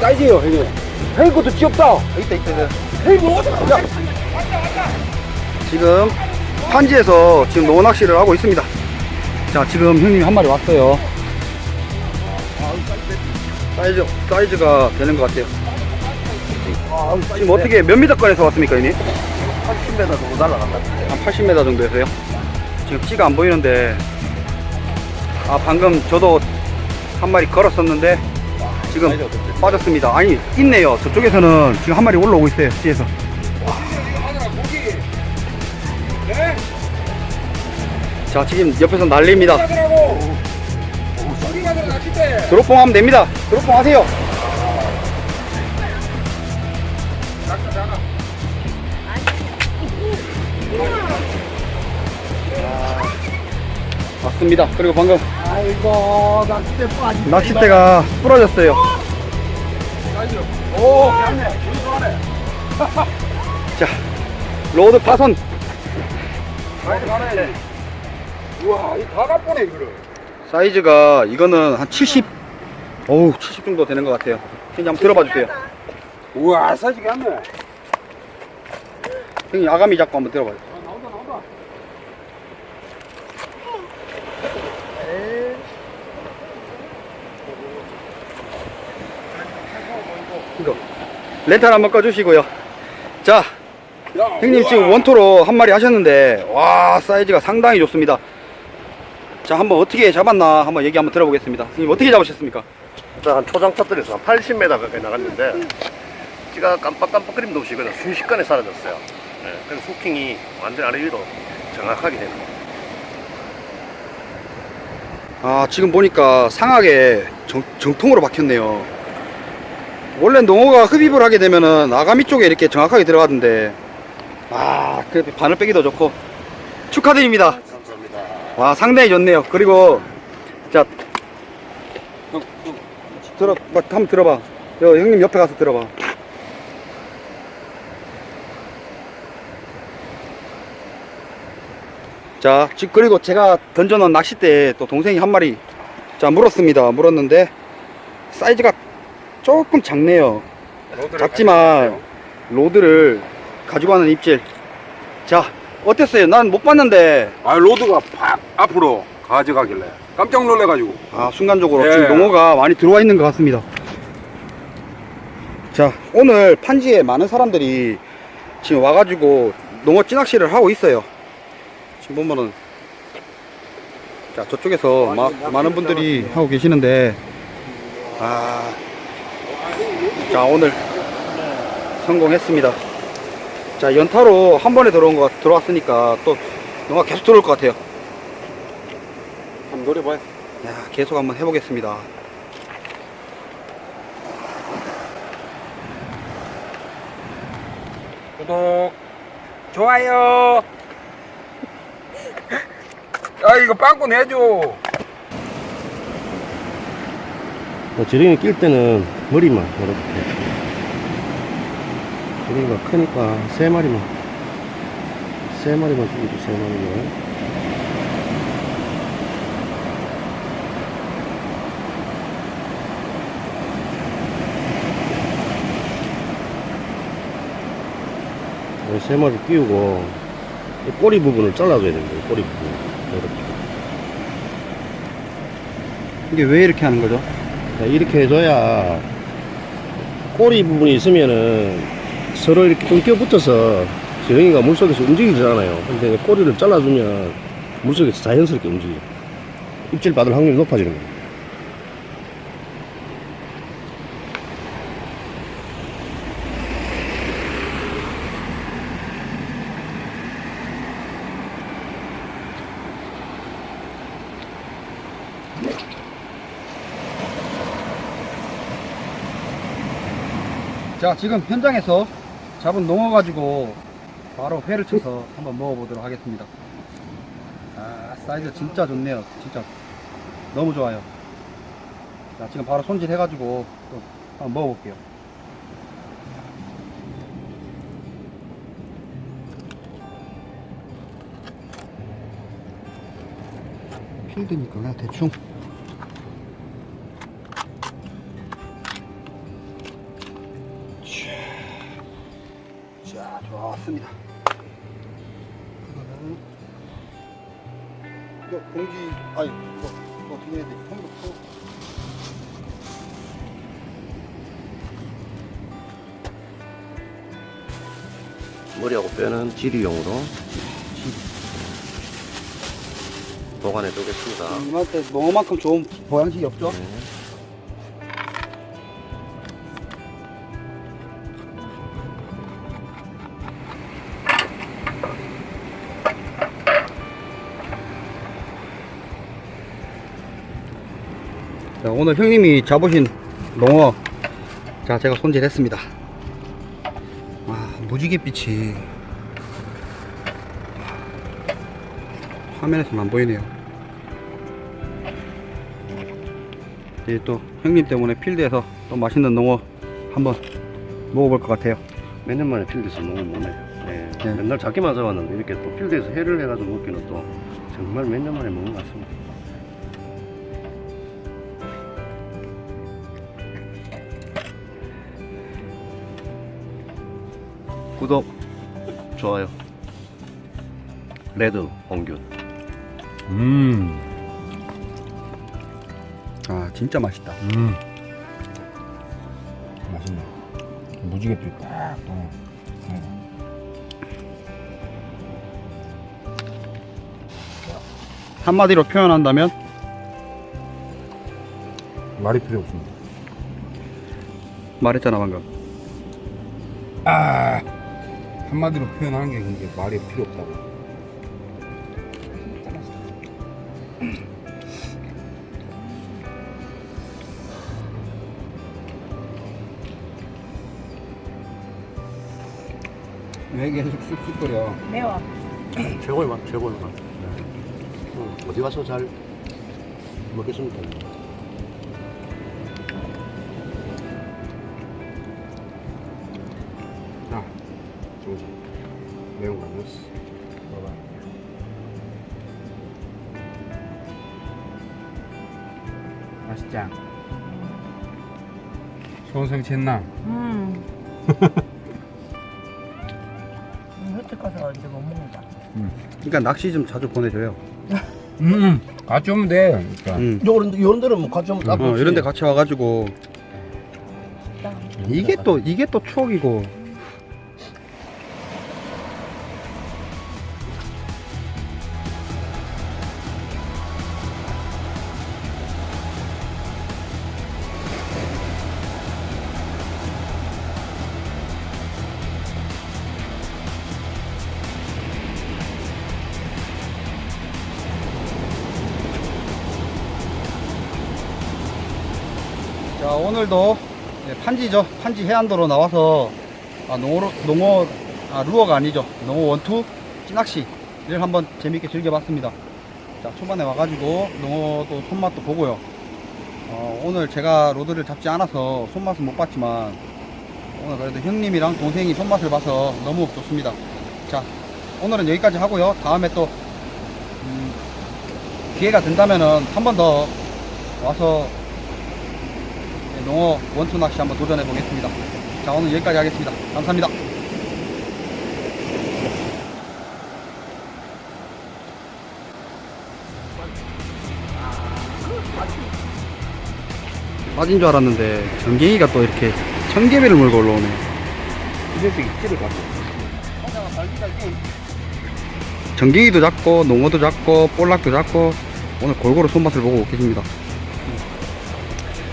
사이즈예요, 형님. 형님 것도 귀엽다. 있다 있다 있다. 형님 어디 야, 지금 판지에서 지금 노 낚시를 하고 있습니다. 자 지금 형님이 한 마리 왔어요. 사이즈 사이즈가 되는 것 같아요. 지금 어떻게 몇 미터권에서 왔습니까, 형님? 80m 정도 날라간다. 한 80m 정도에서요. 지금 찌가 안 보이는데 아 방금 저도 한 마리 걸었었는데 지금 빠졌습니다. 아니 있네요. 저쪽에서는 지금 한 마리 올라오고 있어요. 찌에서. 자 지금 옆에서 난리입니다. 드롭봉 하면 됩니다. 드롭봉 하세요. 맞습니다. 그리고 방금 아이고, 낚싯대 빠지. 낚싯대가 부러졌어요. 오, 좋아하네. 자, 로드 파손. 우와, 이다 가보네, 이거를. 사이즈가 이거는 한 70, 어우 70 정도 되는 것 같아요. 형님 한번 들어봐 주세요. 우와, 사이즈 갔네. 형님 아가미 잡고 한번 들어봐요. 아, 나온다, 나온다. 이거 렌탈 한번 꺼주시고요. 자, 야, 형님. 지금 원토로 한 마리 하셨는데 와 사이즈가 상당히 좋습니다. 자, 한번 어떻게 잡았나 한번 얘기 한번 들어보겠습니다. 형님 어떻게 잡으셨습니까? 일단 한 초장 터뜨려서 한 80m 가까이 나갔는데 찌가 깜빡깜빡거림도 없이 그냥 순식간에 사라졌어요. 네, 그래서 후킹이 완전 아래 위로 정확하게 되는 거예요. 아 지금 보니까 상하게 정, 정통으로 박혔네요 원래 농어가 흡입을 하게 되면은 아가미 쪽에 이렇게 정확하게 들어가던데. 아 그래도 바늘 빼기도 좋고. 축하드립니다. 감사합니다. 와 상당히 좋네요. 그리고 자. 들어 막 한번 들어봐. 여, 형님 옆에 가서 들어봐. 자 지금 그리고 제가 던져놓은 낚싯대에 또 동생이 한 마리 자 물었습니다. 물었는데 사이즈가 조금 작네요. 작지만 로드를 가지고 가는 입질. 자 어땠어요? 난 못 봤는데. 아, 로드가 팍 앞으로 가져가길래. 깜짝 놀래가지고. 아 순간적으로 예. 지금 농어가 많이 들어와 있는 것 같습니다. 자 오늘 판지에 많은 사람들이 지금 와가지고 농어 찌낚시를 하고 있어요. 지금 보면은 자 저쪽에서 마, 많은 분들이 하고 계시는데. 아, 자 오늘 성공했습니다 자 연타로 한 번에 들어온 거 들어왔으니까 또 농어 계속 들어올 것 같아요 한번 노려봐요. 야, 계속 한번 해보겠습니다. 구독, 좋아요. 아, 이거 빵꾸 내줘. 지렁이 낄 때는 머리만 이렇게. 지렁이가 크니까 세 마리만. 세 마리만 끼죠, 세 마리만. 네, 세 마리 끼우고 이 꼬리 부분을 잘라줘야 됩니다. 이 꼬리 부분 이렇게. 이게 왜 이렇게 하는 거죠? 자, 이렇게 해줘야 꼬리 부분이 있으면은 서로 이렇게 끊겨 붙어서 지렁이가 물속에서 움직이잖아요. 근데 꼬리를 잘라주면 물속에서 자연스럽게 움직여요. 입질 받을 확률이 높아지는 거예요. 자, 지금 현장에서 잡은 농어 가지고 바로 회를 쳐서 한번 먹어보도록 하겠습니다. 아, 사이즈 진짜 좋네요. 진짜 너무 좋아요. 자, 지금 바로 손질 해가지고 또 한번 먹어볼게요. 필드니까 그냥 대충 좋습니다. 그거는 이거 봉지 아니 이거 이거 어떻게 해야 돼? 풀. 머리하고 뼈는 지리용으로 보관해 두겠습니다. 농어만큼 좋은 보양식이 없죠? 네. 자, 오늘 형님이 잡으신 농어 자 제가 손질했습니다 와 무지갯빛이 화면에서는 안 보이네요 이제 또 형님 때문에 필드에서 또 맛있는 농어 한번 먹어볼 것 같아요 몇 년 만에 필드에서 농을 먹네요. 네. 네. 맨날 잡기만 잡았는데 이렇게 또 필드에서 회를 해가지고 먹기는 또 정말 몇 년 만에 먹는 것 같습니다. 구독, 좋아요, 레드 홍균. 음, 아 진짜 맛있다 음. 맛있네. 무지개도 딱 또. 음. 한마디로 표현한다면 말이 필요 없습니다. 말했잖아 방금 아, 한마디로 표현하는 게 이게 말이 필요 없다고. 왜 계속 쑥쑥거려? 매워. 최고의 맛, 최고의 맛. 어, 어디 가서 잘 먹겠습니다. 소원성 챘나? 음. 혜택 가서 이제 못 먹는다. 그러니까 낚시 좀 자주 보내줘요 음, 같이 오면 돼. 그러니까. 음. 요런, 요런 데는 뭐 같이 한번 어, 이런 데 같이 와가지고. 이게 또 이게 또 추억이고 자 오늘도 이제 판지죠. 판지 해안도로 나와서 아, 농어 농어 아 루어가 아니죠. 농어 원투 찌낚시를 한번 재밌게 즐겨봤습니다. 자 초반에 와가지고 농어도 손맛도 보고요. 어, 오늘 제가 로드를 잡지 않아서 손맛은 못 봤지만 오늘 그래도 형님이랑 동생이 손맛을 봐서 너무 좋습니다. 자 오늘은 여기까지 하고요. 다음에 또 음, 기회가 된다면은 한 번 더 와서 네, 농어 원투 낚시 한번 도전해 보겠습니다. 자 오늘 여기까지 하겠습니다. 감사합니다. 빠진 줄 알았는데 전갱이가 또 이렇게 청개비를 물고 올라오네. 이 녀석이 찌를 갖고. 전갱이도 잡고 농어도 잡고 볼락도 잡고 오늘 골고루 손맛을 보고 계십니다.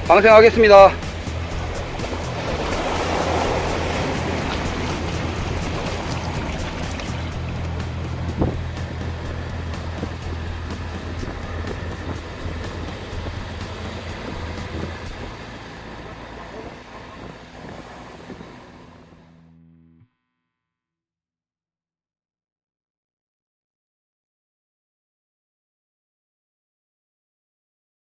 방생하겠습니다.